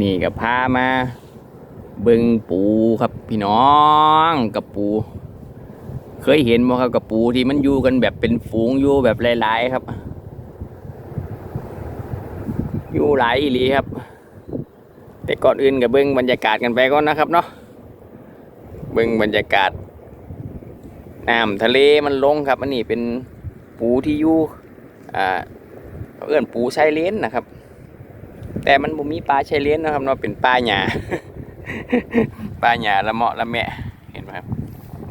นี่กับพามาเบิงปูครับพี่น้องกับปู เคยเห็นบ่ครับกับปูที่มันอยู่กันแบบเป็นฝูงอยู่แบบหลายๆครับ อยู่หลายอีหลีครับ แต่ก่อนอื่นกับเบิ้งบรรยากาศกันไปก่อนนะครับเนาะเบิ้งบรรยากาศน้ำทะเลมันลงครับ อันนี้เป็นปูที่อยู่อ่าเขาเอื้อนปูชายเลนนะครับ แต่มันบ่มีปลาชายเลนนะครับเนาะเป็นปลาหญ้าปลาหญ้าละเมาะละแมะเห็นไหมครับ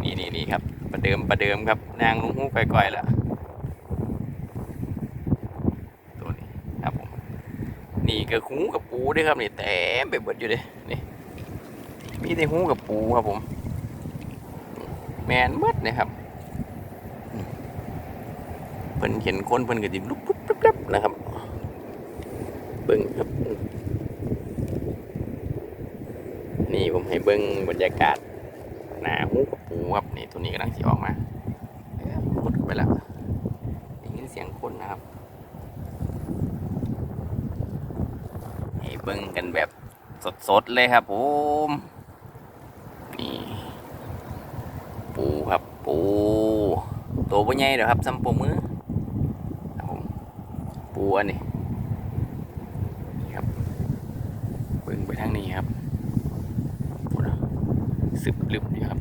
นี่นี่นี่ครับ ประเดิมประเดิมครับ นางลุงหูก่อยๆแล้วตัวนี้ครับผมนี่ก็หูกับปูด้วยครับนี่เต็มไปหมดอยู่เลยนี่มีแต่หูกับปูครับผม แมนหมดนะครับเพิ่นเห็นคนเพิ่นก็จิบลุกปุ๊บปุ๊บปุ๊บนะครับ เบิ้งครับ นี่ผมให้เบิ้งบรรยากาศหนาหูกับปูครับนี่ตัวนี้กำลังสิออกมาเอ้ยพุดไปแล้วได้ยินเสียงคนนะครับให้เบิ่งกันแบบสดๆเลยครับผมนี่ปูครับปูตัวบ่ใหญ่เด้อครับซ้ำปูมือครับผมปูอันนี้ครับเบิ่งไปทางนี้ครับ สึบลึบอยู่ครับ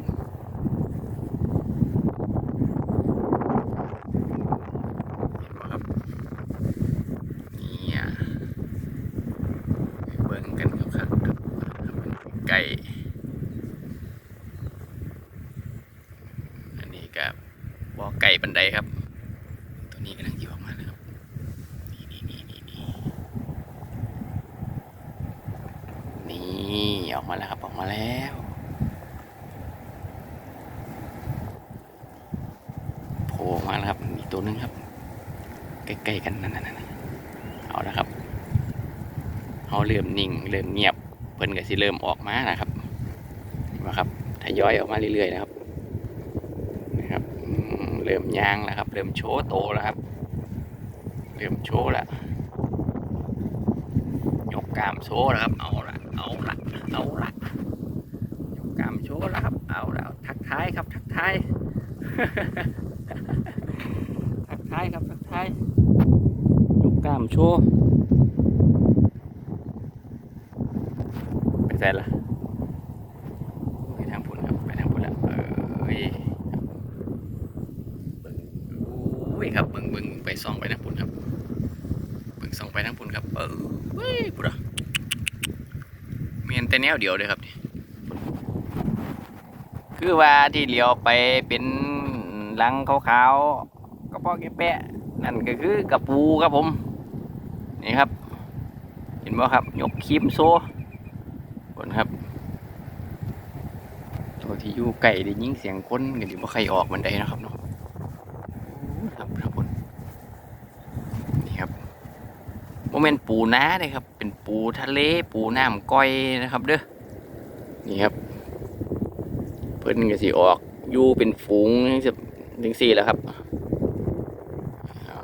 เห็นบ่ครับเนี่ยเบิ่งกันครับครับไก่อันนี้ก็บ่อไก่บันไดครับ ตัวนี้กำลังอยู่ออกมาเลยครับนี่นี่นี่นี่นี่นี่ออกมาแล้วครับออกมาแล้วโผล่ออกมาแล้วครับอีกตัวหนึงครับ ใกล้กันนั่นนั่นเอาแล้วครับเขาเริ่มนิ่งเริ่มเงียบเพิ่นก็สิเริ่มออกมานะครับเห็นไหมครับทยอยออกมาเรื่อยๆนะครับนะครับเริ่มยางแล้วครับ เริ่มโชว์โตแล้วครับ เริ่มโชว์แล้วยกกามโชว์แล้วครับ เอาละเอาละเอาละยกกามโชว์แล้วครับ เอาแล้วทักทายครับ ทักทายทักทายครับทักทาย กล้ามโชว์ไปใส่ละไปทางพุ่นครับไปทางพุ่นละเอ้ยเบิ่งอุ้ยครับเบิ่งเบิ่งไปส่องไปทางพุ่นครับเบิ่งส่องไปทางพุ่นครับเออเฮ้ยพุ่นอะมีเห็นแต่แนวเดียวเลยครับนี่คือว่าที่เลี้ยวไปเป็นหลังขาวๆกระเพาะแกะแปะนั่นก็คือกระปูครับผม นี่ครับ เห็นบ่ครับ ยกคีมโซคนครับตัวที่อยู่ไก่ได้ยิงเสียงคนกันอยู่ว่าใครออกมันได้นะครับเนาะครับครับผมนี่ครับโมเมนต์ปูน้าเลยครับ เป็นปูทะเลปูน้ำก้อยนะครับ เด้อนี่ครับ เพิ่นก็สิออกอยู่เป็นฝูงจังซี่จังซี่แล้วครับอ่า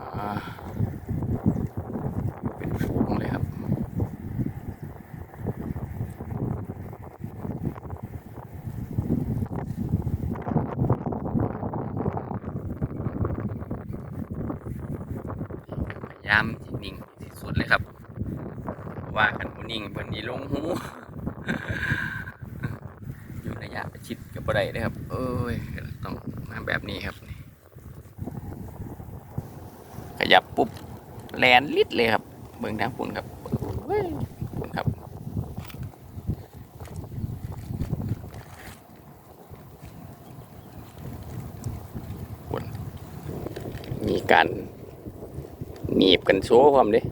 เป็นฝูงเลยครับ พยายามที่นิ่งที่สุ ดเลยครับ ว่าขันบนิ่งเพิ่นนี่ลงหู อยู่ระยะประชิดกับบ่ได้เลยครับ เอ้ยต้องมาแบบนี้ครับ ขยับปุ๊บแลนลิดเลยครับ เบิ่งทางปุ่นครับเอ้ยปุ่นครับปุ่นมีการหนีบกันโชว์ความเด้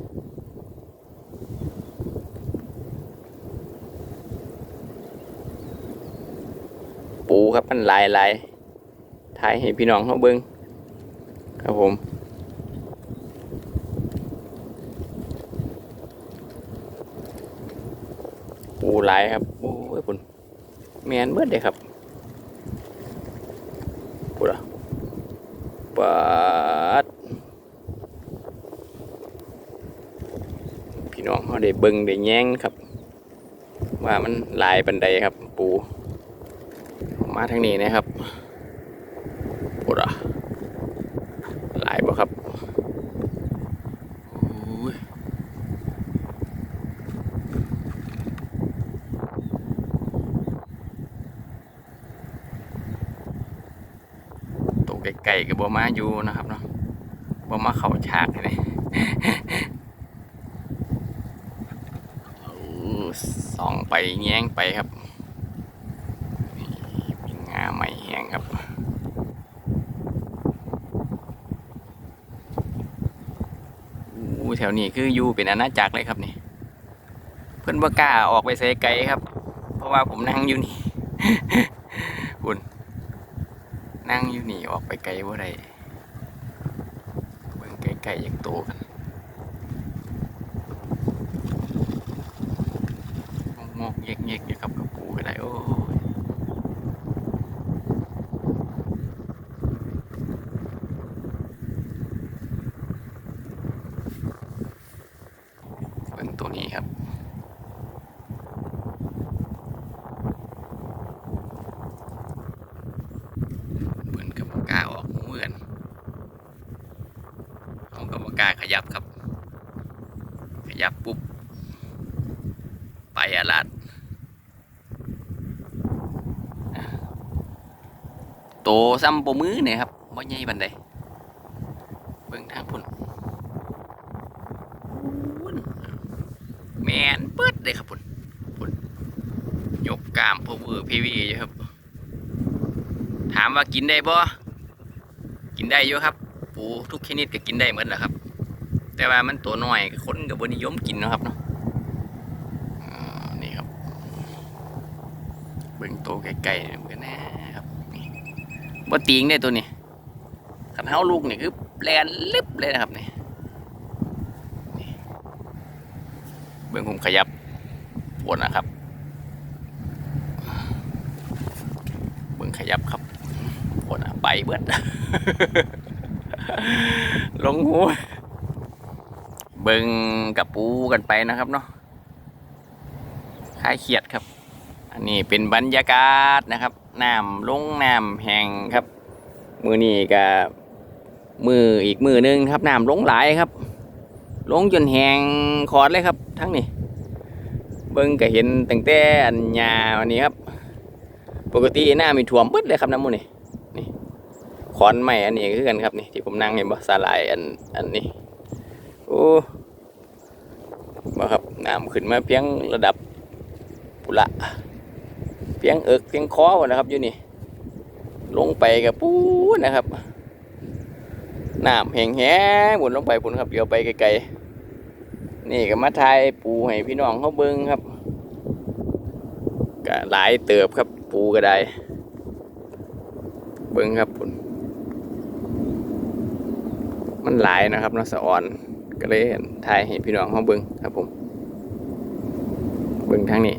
ปูครับ มันหลายหลายถ่ายให้พี่น้องเขาเบิ้งครับผมปูหลายครับโอ้ยคุณแมนเบิดเลยครับปูละปัดพี่น้องเขาได้เบิ้งได้แย้งครับ ว่ามันหลายบันไดครับ ปู มาทางนี้นะครับปวดอะหลายบ่ครับตัวไก่กับบ่มาอยู่นะครับเนาะบ่มาเข้าฉากเลยส่องไปแย้งไปครับนี่มีงาใหม่แห้ งครับอู้แถวนี้คืออยู่เป็นอาณาจักรเลยครับนี่เพื่อนบ่กล้าออกไปใส่ไกลครับ เพราะว่าผมนั่งอยู่นี่คุณนั่งอยู่นี่ออกไปไกลว่าไรเบิ่งไกลๆอย่างโตกันงอกเงียกๆอยู่ครับกับปูก็ได้โอ้ยเบิ่งตัวนี้ครับ เบิ่งกับกล้าออกหูกันเอากับกล้า ขยับครับ ขยับปุ๊บ ไปอาลาดโตซ้ำปมือเนี่ยครับบ่ใหญ่บันไดเบิ่งทางพุ่นแมนเปิดเลยครับพุ่นพุ่นยกกามพวกมือร์พีวีอยู่ครับ ถามว่ากินได้บ่กินได้อยู่ครับ ปูทุกชนิดก็กินได้หมดแหละครับ แต่ว่ามันตัวน้อยคนกับบนิยมกินนะครับเนาะนี่ครับ เบิ่งโตวไกลๆเหมือนนะครับนี่บ่ติงได้ตัวนี้ขันเฮาลูกนี่คือแลนลึบเลยนะครับนี่เบิ่งผมขยับปวดนะครับ เบิ่งขยับครับปวดอะไปเบิดลงหัว เบิ่งกับปูกันไปนะครับเนาะคลายเครียดครับ อันนี้เป็นบรรยากาศนะครับน้ำลงน้ำแห้งครับ มือนี้ก็มืออีกมือหนึงครับน้ำลงหลายครับ ลงจนแห้งขอดเลยครับ ทั้งนี้ เบิ้งก็เห็นตั้งแต่อันหญ้าวันนี้ครับ ปกติหน้ามีถ่วมเบิดเลยครับน้ำมูนี่นี่ขอนใหม่อันนี้คือกันครับนี่ที่ผมนั่งเห็นบ่สาลายอันอันนี้ โอ้บ่ครับน้ำขึ้นมาเพียงระดับปุระเพียงเอิกเพียงคอวนะครับอยู่นี่ ลงไปกับปูนะครับน้ำแห้งแห้งบุนลงไปบุนครับเดี๋ยวไปไกลๆนี่ก็มาทายปูให้พี่น้องเขาเบิ้งครับก็หลายเติบครับปูก็ได้ เบิ้งครับปุนมันหลายนะครับนะสะอ่อน ก็เลยทายให้พี่น้องเขาเบิ้งครับผม เบิ้งทางนี้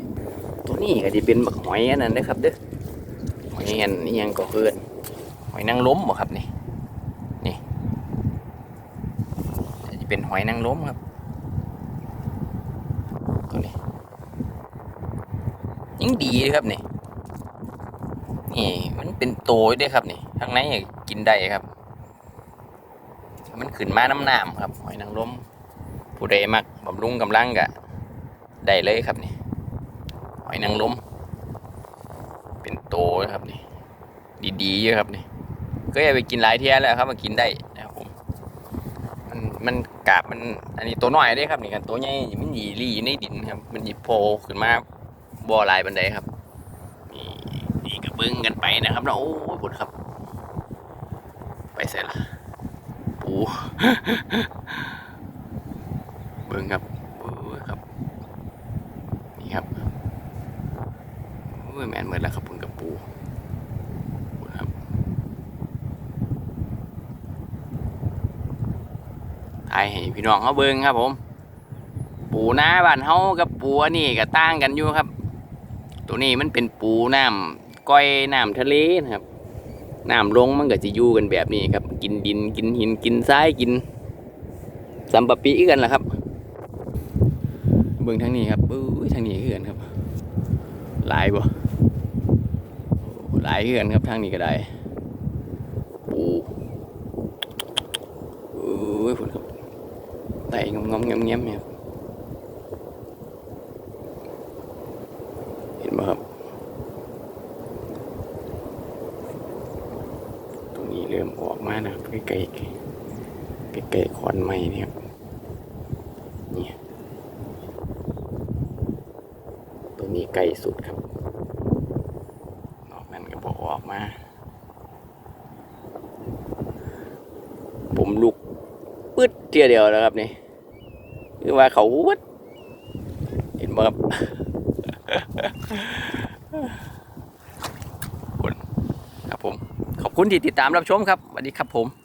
ตัวนี้ก็จะเป็นบักหอยอันนั้นนะครับเด้อหอยอันนี้ยังก็เกินหอยนางรมบ่ครับนี่นี่จะเป็นหอยนางรมครับตัวนี้ยังดีเลยครับนี่นี่มันเป็นโตอยู่เด้วยครับนี่ข้างในก็กินได้ครับ มันขึ้นมาน้ำน้ำครับหอยนางรมผู้ใดมักบำรุงกำลังก็ได้เลยครับนี่หอยนางรมเป็นโตนะครับนี่ดีๆเยอะครับนี่ก็อย่าไปกินหลายเที่ยแล้วครับมากินได้นะครับผมมันมันกาบมันอันนี้ตัวน้อยได้ครับนี่กันตัวใหญ่มันหยีรีอยู่ในดินครับ มันหยิบโผล่ขึ้นมาบ่อลายบันไดครับนี่นี่ก็เบิ้งกันไปนะครับนะโอ้ยปวดครับ ไปเสร็จละปู เบิ้งครับโอ้ยครับ นี่ครับโอ้ยแมนเหมือนแล้วครับปุ่นกับปูครับถ่ายให้พี่น้องเขาเบิ่งครับผม ปูหน้าบ้านเฮากับปูนนี้ก็ต่างกันอยู่ครับ ตัวนี้มันเป็นปูน้ำก้อยน้ำทะเลนะครับ น้ำลงมันก็จะอยู่กันแบบนี้ครับ กินดินกินหินกินทรายกินสัมปะปีกันแหละครับ เบิ่งทางนี้ครับอุ้ยทางนี้คือกันครับ หลายบ่หลายเฮือนครับทางนี้ก็ได้ปูเอ้ยพุ่นครับไต่งอมๆเงียบๆเนี่ยครับเห็นบ่ครับ ตรงนี้เริ่ มานะครับใกล้ๆใกล้ๆควันไม้นี่ครับนี่ตัวนี้ใกล้สุดครับ นอกนั้นก็บอกออกมา ผมลุกปึ๊ดเทียเดียวแล้วครับนี่คือว่าเขาวัดเห็นไหมครับ คุณที่ติดตามรับชมครับสวัสดีครับผม